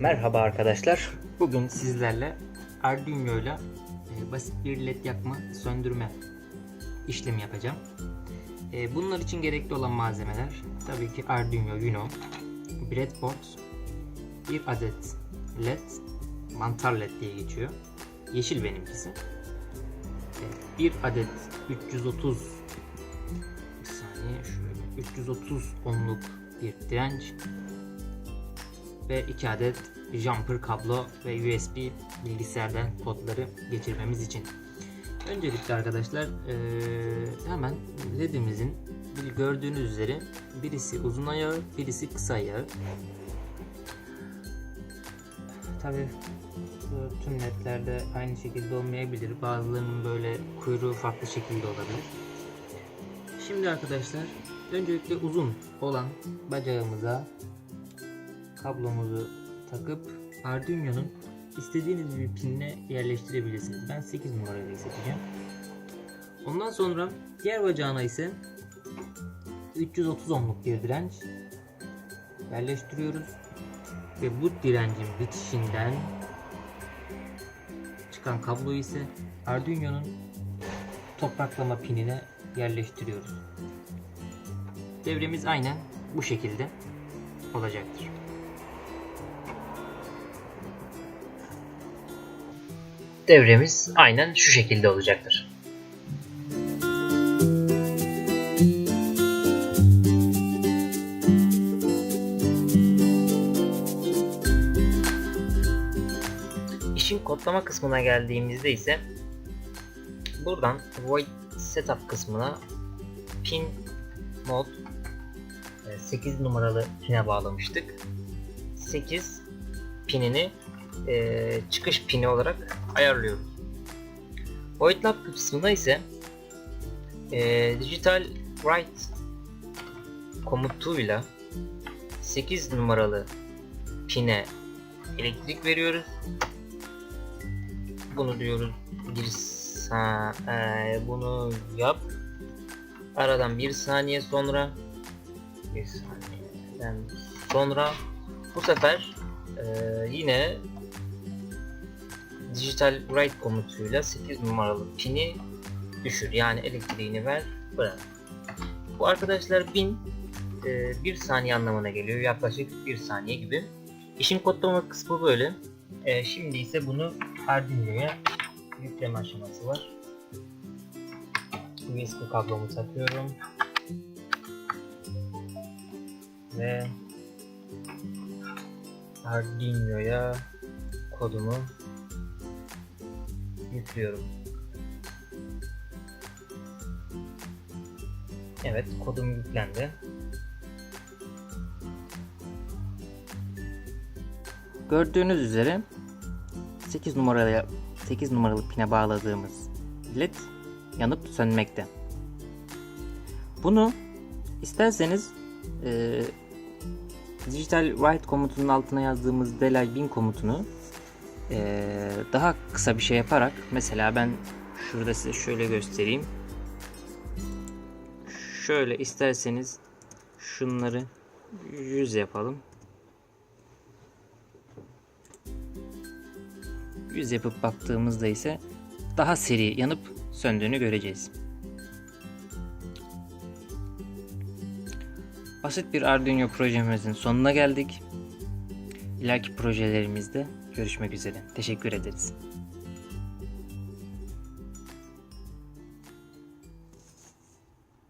Merhaba arkadaşlar. Bugün sizlerle Arduino ile e, basit bir led yakma söndürme işlemi yapacağım. E, bunlar için gerekli olan malzemeler tabii ki Arduino Uno, breadboard, bir adet led, mantar led diye geçiyor. Yeşil benimkisi. E, bir adet 330 bir saniye şöyle 330 ohmluk bir direnç ve 2 adet jumper kablo ve USB bilgisayardan kodları geçirmemiz için. Öncelikle arkadaşlar hemen ledimizin gördüğünüz üzere birisi uzun ayağı, birisi kısa ayağı. Tabi tüm ledlerde aynı şekilde olmayabilir. Bazılarının böyle kuyruğu farklı şekilde olabilir. Şimdi arkadaşlar öncelikle uzun olan bacağımıza kablomuzu takıp Arduino'nun istediğiniz bir pinine yerleştirebilirsiniz. Ben 8 numarayı seçeceğim. Ondan sonra diğer bacağına ise 330 ohmluk bir direnç yerleştiriyoruz. Ve bu direncin bitişinden çıkan kabloyu ise Arduino'nun topraklama pinine yerleştiriyoruz. Devremiz aynen bu şekilde olacaktır. Devremiz aynen şu şekilde olacaktır. İşin kodlama kısmına geldiğimizde ise buradan void setup kısmına pin mod 8 numaralı pine bağlamıştık. 8 pinini e, çıkış pini olarak ayarlıyoruz. Void Lab kısmına ise e, Digital Write komutuyla 8 numaralı pine elektrik veriyoruz. Bunu diyoruz bir sa e, bunu yap. Aradan bir saniye sonra bir saniyeden sonra bu sefer e, yine dijital write komutuyla 8 numaralı pini düşür. Yani elektriğini ver bırak. Bu arkadaşlar 1000 e, bir saniye anlamına geliyor. Yaklaşık bir saniye gibi. İşin kodlama kısmı böyle. E, şimdi ise bunu Arduino'ya yükleme aşaması var. USB kablomu takıyorum. Ve Arduino'ya kodumu yüklüyorum. Evet, kodum yüklendi. Gördüğünüz üzere 8 numaralı 8 numaralı pine bağladığımız led yanıp sönmekte. Bunu isterseniz e, dijital write komutunun altına yazdığımız delay bin komutunu e, daha kısa bir şey yaparak mesela ben şurada size şöyle göstereyim. Şöyle isterseniz şunları 100 yapalım. 100 yapıp baktığımızda ise daha seri yanıp söndüğünü göreceğiz. Basit bir Arduino projemizin sonuna geldik. İleriki projelerimizde görüşmek üzere. Teşekkür ederiz.